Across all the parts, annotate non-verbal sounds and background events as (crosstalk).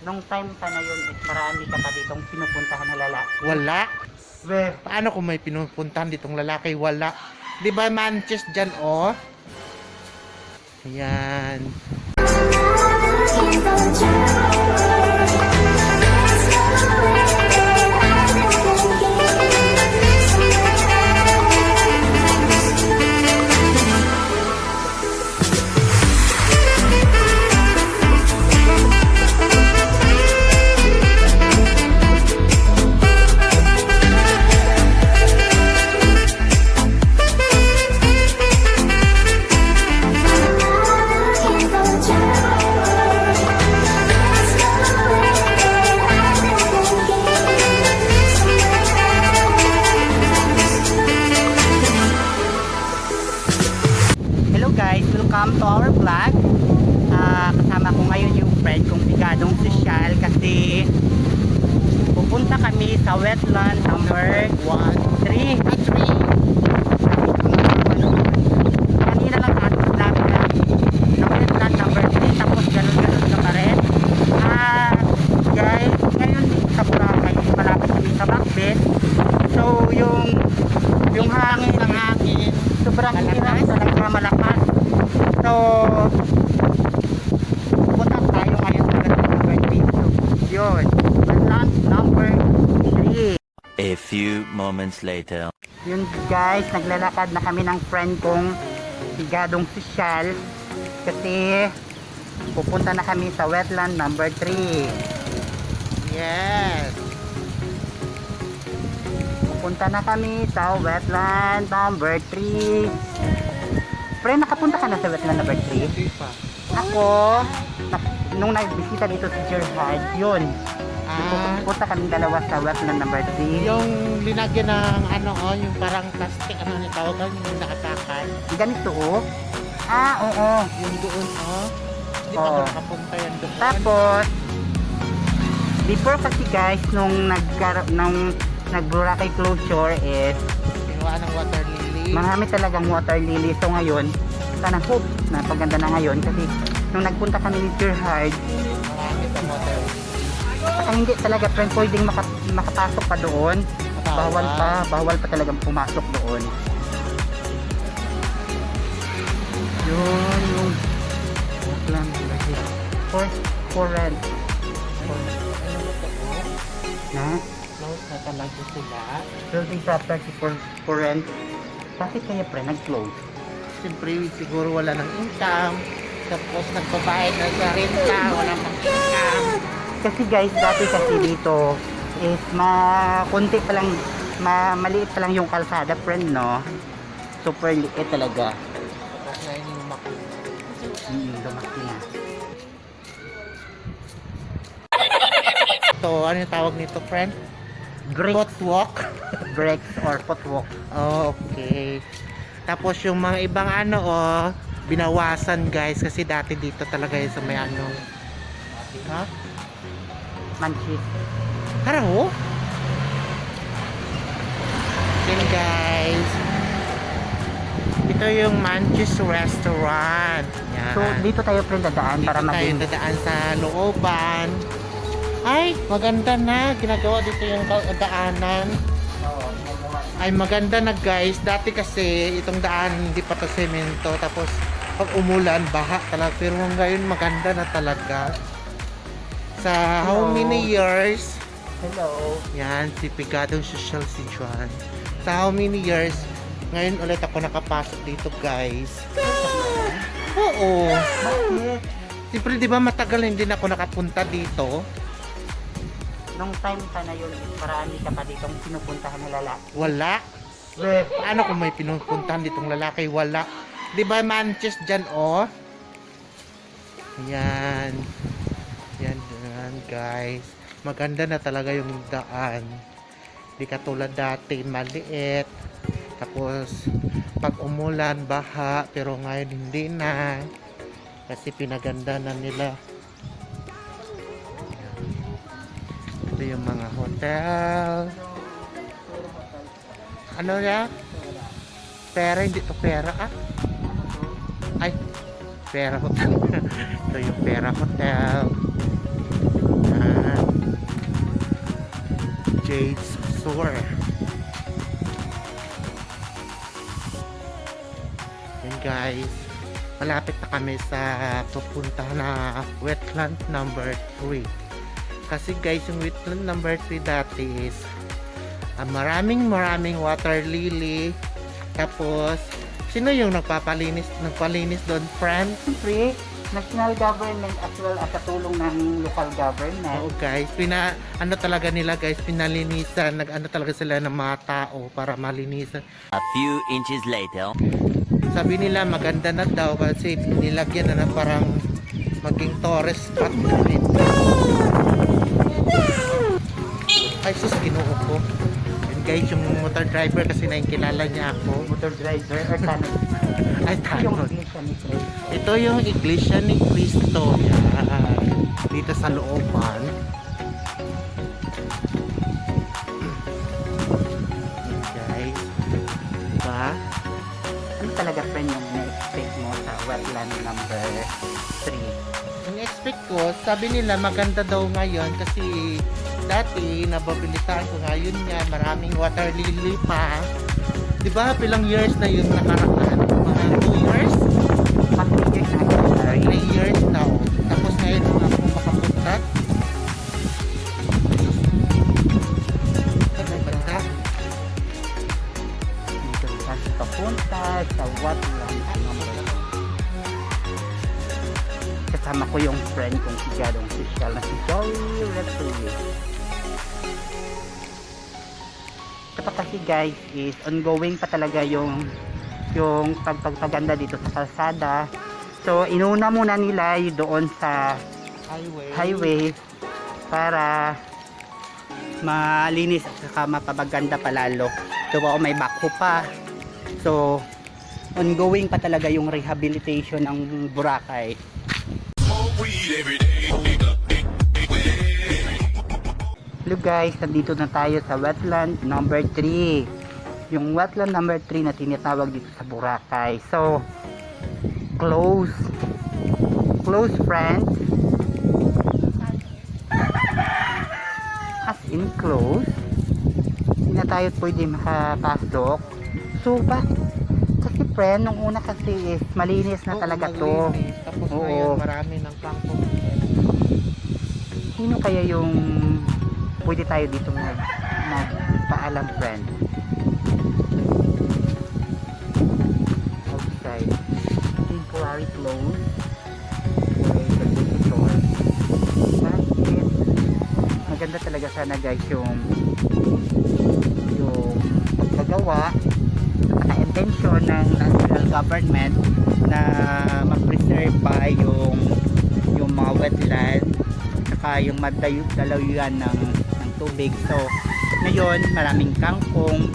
Nung time pa na yun, eh, marami ka pa ditong pinupuntahan na lalaki. Wala. We, Paano kung may pinupuntahan ditong lalaki? Wala. Di ba manches dyan, oh? Ayan. verified kung bigadong kasi pupunta kami sa wetland number 1, 3, 3. Few moments later. Yun guys, naglalakad na kami ng friend kong sigadong sosyal kasi pupunta na kami sa wetland number 3. Yes. Pupunta na kami sa wetland number 3. Friend, nakapunta ka na sa wetland number 3? Hindi pa. Ako, na- nung nagbisita dito sa Gerhard, yun. Ah, Pupunta kami dalawa sa wetland number 3. yung linagyan ng ano, oh, yung parang plastic, ano yung tawagan, yung nakatakal. Ganito oh. Ah, oo. Yung doon, oh. Hindi pa ako nakapunta yan doon. Tapos, before kasi guys, nung nagkar nung nag-Boracay closure is Kinuha ng water lily. marami talagang water lily. So ngayon, sana hope na paganda na ngayon kasi nung nagpunta kami ni Gerhard, Marami sa water lily. Saka hindi talaga friend pwedeng maka, makapasok pa doon. Bawal pa, bawal pa talagang pumasok doon. Yun, yung lang for for rent. For, Ano na? Close na talaga sila. building property for, for rent. Bakit kaya pre, nag-close? Siyempre, siguro wala ng income. Tapos nagbabayad na sa renta, wala pang income. Kasi guys, dati kasi dito is ma konti pa lang, ma maliit pa lang yung kalsada, friend, no? Super liit talaga. Yung. Hmm, lumaki na. (laughs) So, ano yung tawag nito, friend? Bricks, Footwalk. (laughs) bricks or footwalk. Oh, okay. Tapos yung mga ibang ano, oh, binawasan guys kasi dati dito talaga yun sa may ano. Ha? Manchis. Haro? Then guys, ito yung Manchis Restaurant. Yan. So, dito tayo friend dadaan Dito para tayo maging dadaan sa looban. Ay, maganda na. Ginagawa dito yung daanan. Ay, maganda na guys. Dati kasi itong daan hindi pa to semento. Tapos pag umulan, baha talaga. Pero ngayon maganda na talaga. Sa how Hello. many years? Hello. Yan, si Pigadong Social si Juan. Sa how many years? Ngayon ulit ako nakapasok dito guys. Oo. Bakit? Siyempre, di ba matagal hindi na ako nakapunta dito? Nung time pa na yun, marami ka pa ditong pinupuntahan na lalaki. Wala. We, Ano kung may pinupuntahan ditong lalaki? Wala. Di ba manches dyan, oh? Ayan. Guys. Maganda na talaga yung daan. Di katulad dati, maliit. Tapos, pag umulan, baha. Pero ngayon, hindi na. Kasi pinaganda na nila. Ito yung mga hotel. Ano ya? Pera, hindi to pera ah. Ay, pera hotel. (laughs) Ito yung pera hotel. Ayan. Jade's Store. Ayan guys. Malapit na kami sa pupunta na wetland number 3. Kasi guys, yung wetland number 3 dati is uh, maraming maraming water lily. Tapos, sino yung nagpapalinis, nagpalinis doon? Friend? Friend? National government as well as sa tulong ng local government. Oo guys, pina ano talaga nila guys, pinalinisan, nag ano talaga sila ng mga tao para malinisan. A few inches later. Sabi nila maganda na daw kasi nilagyan na ng parang maging tourist spot namin. Ay sus, ginoo ko. Guys, yung motor driver kasi nakikilala niya ako. Motor driver or tanong. Ay, Christ. Ito yung Iglesia ni Cristo. Yan. Dito sa looban. Guys. Diba? Ano talaga friend yung na-expect mo sa wetland number 3? Ang expect ko, sabi nila maganda daw ngayon kasi dati nababilitaan ko ngayon nga maraming water lily pa. 'Di ba? Pilang years na yung nakaraan? Mga 2 years? Pag-figure na ako, sorry. 3 years na. oh. Tapos ngayon na ako makapunta. Ano banda? Dito sa papunta sa wetland number Kasama ko yung friend kong si Gadong Social na si Joey Reptile. Ito pa kasi guys is ongoing pa talaga yung yung pagpagpaganda dito sa kalsada. So inuna muna nila yung doon sa Highway. highway para malinis at saka mapapaganda palalo. So ako may backhoe pa. So ongoing pa talaga yung rehabilitation ng Boracay. Hello guys, nandito na tayo sa wetland number 3. Yung wetland number 3 na tinatawag dito sa Boracay. So, close. Close friends. As in close. Hindi na tayo pwede makapasok. So, ba? Kasi friend, nung una kasi is malinis na talaga to. Tapos Oo. ngayon marami ng kangkong. Sino kaya yung pwede tayo dito mag magpaalam friend? Outside. Temporary close? Maganda talaga sana guys yung yung pagkagawa at intention ng national government na mag-preserve pa yung yung mga wetland saka yung madalawian ng, ng tubig. So ngayon maraming kangkong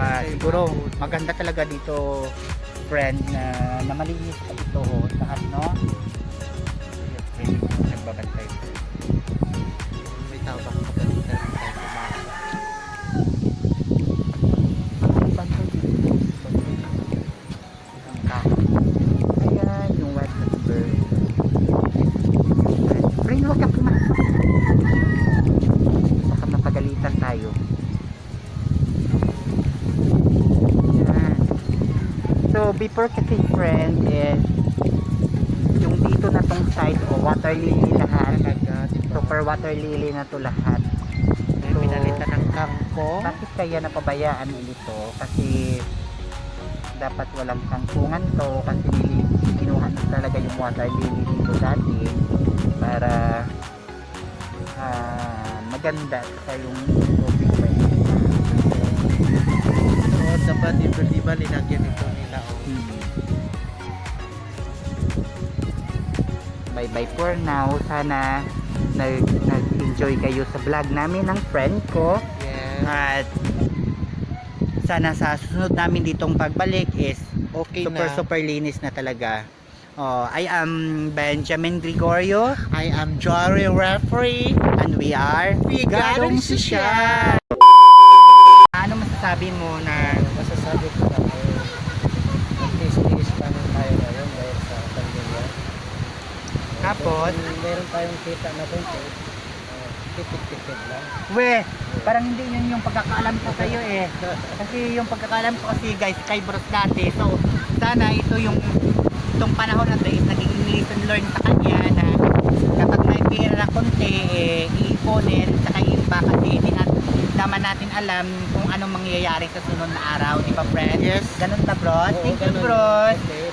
saka siguro maganda talaga dito friend na, na malinis pa dito oh, lahat no before kasi friend is yung dito na tong side o water lily lahat. Talaga? Super water lily na to lahat. May pinalitan ng kangkong. Bakit kaya napabayaan ulit to? Kasi dapat walang kangkungan to kasi kinuha na talaga yung water lily dito dati para ah, maganda sa yung tubig Oo, dapat dito, di ba, linagyan ito Bye bye for now. Sana nag, nag-enjoy kayo sa vlog namin ng friend ko. Yes. At sana sa susunod namin ditong pagbalik is Okay super na. super linis na talaga. Oh, I am Benjamin Gregorio I am Jory Referee. and we are Bigadong Sosyal. Ano masasabi mo na masasabi ko na ay magtiis-tiis pa rin tayo ngayon dahil sa pandemya. Tapos meron tayong kita na konti, uh, tipid-tipid lang. We, parang hindi yun yung pagkakaalam ko sa'yo eh. Kasi yung pagkakaalam ko kasi guys, kay Bros dati. So, sana ito yung itong panahon na to is naging lesson learn sa kanya na kapag may pera na konti, eh, iiponin sa iba kasi hindi nat naman natin alam kung anong mangyayari sa sunod na araw, di ba friend? Yes. Ganun ta bros? Oo, Thank you ganun. bros. Okay.